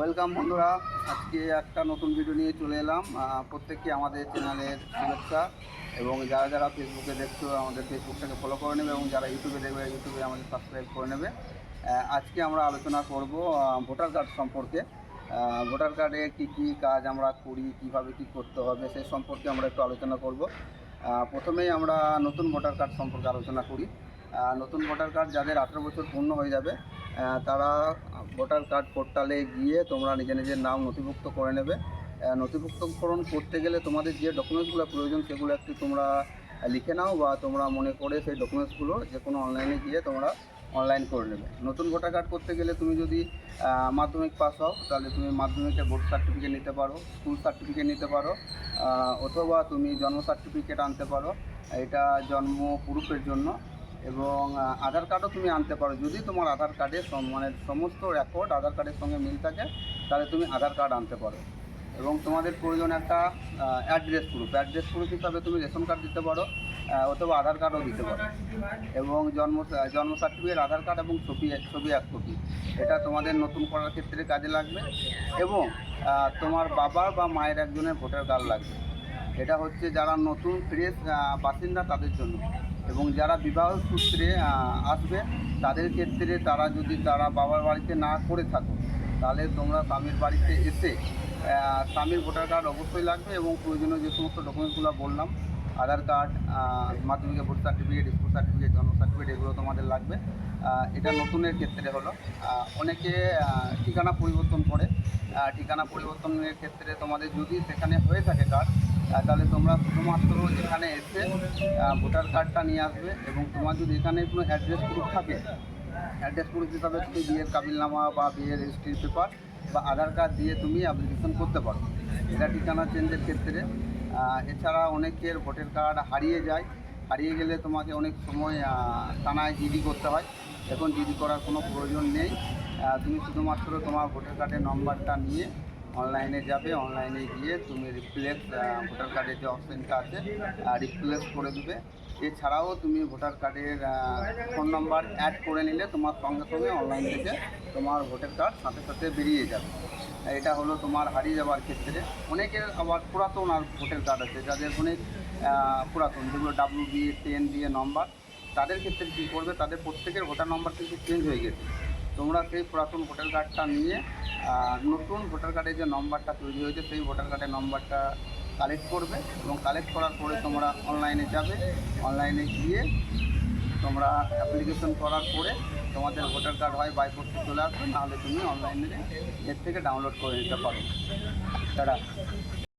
Welcome বন্ধুরা, আজকে একটা নতুন ভিডিও নিয়ে চলে এলাম। প্রত্যেককে আমাদের চ্যানেলের শুভেচ্ছা এবং যারা যারা ফেসবুকে দেখছ, আমাদের ফেসবুকটাকে ফলো করে নেবে এবং যারা ইউটিউবে দেখবে ইউটিউবে আমাদের সাবস্ক্রাইব করে নেবে। আজকে আমরা আলোচনা করব ভোটার কার্ড সম্পর্কে। ভোটার কার্ডে কী কী কাজ আমরা করি, কীভাবে কি করতে হবে, সেই সম্পর্কে আমরা একটু আলোচনা করব। প্রথমেই আমরা নতুন ভোটার কার্ড সম্পর্কে আলোচনা করি। নতুন ভোটার কার্ড যাদের আঠেরো বছর পূর্ণ হয়ে যাবে তারা ভোটার কার্ড পোর্টালে গিয়ে তোমরা নিজের নিজের নাম নথিভুক্ত করে নেবে। নথিভুক্তকরণ করতে গেলে তোমাদের যে ডকুমেন্টসগুলো প্রয়োজন সেগুলো একটু তোমরা লিখে নাও বা তোমরা মনে করে সেই ডকুমেন্টসগুলো যে কোনো অনলাইনে গিয়ে তোমরা অনলাইন করে নেবে। নতুন ভোটার কার্ড করতে গেলে তুমি যদি মাধ্যমিক পাস হও, তাহলে তুমি মাধ্যমিকের ভোট সার্টিফিকেট নিতে পারো, স্কুল সার্টিফিকেট নিতে পারো অথবা তুমি জন্ম সার্টিফিকেট আনতে পারো। এটা জন্ম প্রুফের জন্য। এবং আধার কার্ডও তুমি আনতে পারো। যদি তোমার আধার কার্ডে মানে সমস্ত রেকর্ড আধার কার্ডের সঙ্গে মিল থাকে, তাহলে তুমি আধার কার্ড আনতে পারো। এবং তোমাদের প্রয়োজন একটা অ্যাড্রেস প্রুফ অ্যাড্রেস প্রুফ হিসাবে তুমি রেশন কার্ড দিতে পারো অথবা আধার কার্ডও দিতে পারো। এবং জন্ম জন্ম সার্টিফিকেট আধার কার্ড এবং ছবি ছবি এক কপি এটা তোমাদের নতুন করার ক্ষেত্রে কাজে লাগবে। এবং তোমার বাবার বা মায়ের একজনের ভোটার কার্ড লাগবে। এটা হচ্ছে যারা নতুন ফ্রেশ বাসিন্দা তাদের জন্য। এবং যারা বিবাহ সূত্রে আসবে, তাদের ক্ষেত্রে তারা যদি তারা বাবার বাড়িতে না করে থাকো, তাহলে তোমরা স্বামীর বাড়িতে এসে স্বামীর ভোটার কার্ড অবশ্যই লাগবে এবং প্রয়োজনীয় যে সমস্ত ডকুমেন্টসগুলো বললাম আধার কার্ড মাধ্যমিকের ভোট সার্টিফিকেট স্কুল সার্টিফিকেট জন্ম সার্টিফিকেট এগুলো তোমাদের লাগবে। এটা নতুনের ক্ষেত্রে হলো। অনেকে ঠিকানা পরিবর্তন করে। ঠিকানা পরিবর্তনের ক্ষেত্রে তোমাদের যদি সেখানে হয়ে থাকে কার্ড তাহলে তোমরা শুধুমাত্র এখানে এসে ভোটার কার্ডটা নিয়ে আসবে এবং তোমার যদি এখানে কোনো অ্যাড্রেস প্রুফ থাকে অ্যাড্রেস প্রুফ হিসাবে তুমি বিয়ের কাবিলনামা বা বিয়ের রেজিস্ট্রির পেপার বা আধার কার্ড দিয়ে তুমি অ্যাপ্লিকেশন করতে পারো। এটা ঠিকানা চেঞ্জের ক্ষেত্রে। এছাড়া অনেকের ভোটার কার্ড হারিয়ে যায়। হারিয়ে গেলে তোমাকে অনেক সময় থানায় জিডি করতে হয়। এখন জিডি করার কোনো প্রয়োজন নেই। তুমি শুধুমাত্র তোমার ভোটার কার্ডের নম্বরটা নিয়ে অনলাইনে যাবে। অনলাইনে গিয়ে তুমি রিপ্লেস ভোটার কার্ডের যে অপশানটা আছে রিপ্লেস করে দেবে। এছাড়াও তুমি ভোটার কার্ডের ফোন নাম্বার অ্যাড করে নিলে তোমার সঙ্গে সঙ্গে অনলাইন থেকে তোমার ভোটার কার্ড সাথে সাথে বেরিয়ে যাবে। এটা হলো তোমার হারিয়ে যাওয়ার ক্ষেত্রে। অনেকের আবার পুরাতন আর ভোটার কার্ড আছে, যাদের অনেক পুরাতন, যেগুলো ডাব্লিউ বি টেন দিয়ে নম্বর তাদের ক্ষেত্রে কী করবে? তাদের প্রত্যেকের ভোটার নম্বর কিন্তু চেঞ্জ হয়ে গেছে। তোমরা সেই পুরাতন ভোটার কার্ডটা নিয়ে নতুন ভোটার কার্ডের যে নম্বরটা তৈরি হয়েছে, সেই ভোটার কার্ডের নম্বরটা কালেক্ট করবে এবং কালেক্ট করার পরে তোমরা অনলাইনে যাবে। অনলাইনে গিয়ে তোমরা অ্যাপ্লিকেশন করার পরে তোমাদের ভোটার কার্ড হয় বাই পোস্টে চলে আসবে, নাহলে তুমি অনলাইনে এর থেকে ডাউনলোড করে নিতে পারো। তারা